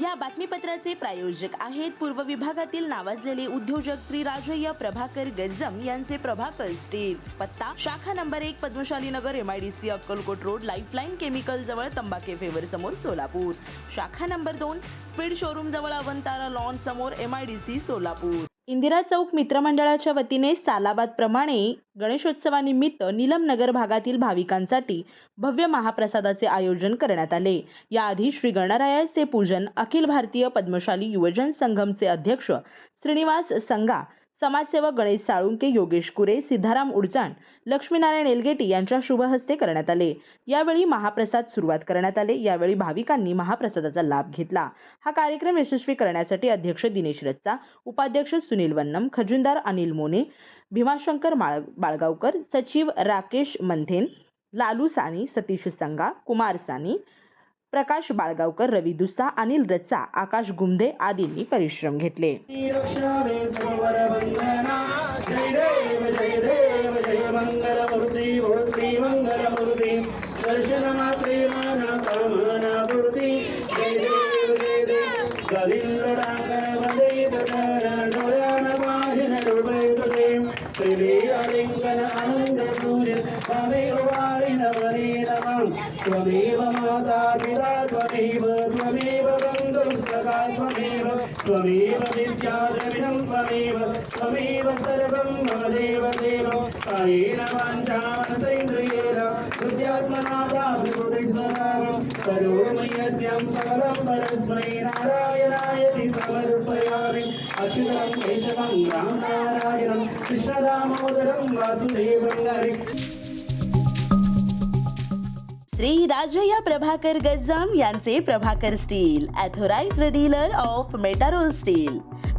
या बातमीपत्राचे प्रायोजक आहेत पूर्व विभागातील नावाजलेले उद्योजक श्री राजय्य प्रभाकर गज्जम यांचे प्रभाकर स्टील पत्ता शाखा नंबर एक Padmashali Nagar M I D C Akkalkot road lifeline chemical जवळ तंबाखे फेवर समोर सोलापूर. शाखा नंबर दोन स्पीड शोरूम जवळ अवंतारा लॉन समोर सी सोलापूर. इंदिरा चौक मित्रमंडळाच्या वतीने सालाबादप्रमाणे गणेशोत्सवानिमित्त नीलम नगर भागातील भाविकांसाठी भव्य महाप्रसादाचे आयोजन करण्यात आले. याआधी श्री गणरायाचे पूजन अखिल भारतीय पद्मशाली युवजन संघमचे अध्यक्ष श्रीनिवास संगा समाजसेवक गणेश साळुंके योगेश कुरे सिद्धाराम उडजाण लक्ष्मीनारायण एलगेटी यांच्या शुभहस्ते करण्यात आले. यावेळी महाप्रसाद सुरुवात करण्यात आले. यावेळी भाविकांनी महाप्रसादाचा लाभ घेतला. हा कार्यक्रम यशस्वी करण्यासाठी अध्यक्ष दिनेश रच्चा उपाध्यक्ष सुनील वन्नम खजुनदार अनिल मोने भीमाशंकर माळ बाळगावकर सचिव राकेश मंथेन लालू सानी सतीश संगा कुमार सानी प्रकाश बाळगावकर रवी दुस्सा अनिल रच्चा आकाश गुमदे आदींनी परिश्रम घेतले श्री त्वमेव वारिण वरे नमः त्वमेव माता पिता त्वमेव त्वमेव बन्धुः सखा त्वमेव त्वमेव विद्याद्रविणं त्वमेव त्वमेव सर्वं मम देव देव कायेन वाञ्छा मनसेन्द्रियेण विबुधिस्मरामं सकलं परस्मै नारायणायति समर्पयामि अच्युतं केशवं रामनारायणं कृष्णरामोदरं वासुदेवं हरि श्री राजया प्रभाकर गज्जाम यांचे Prabhakar steel authorised dealer of Metarol steel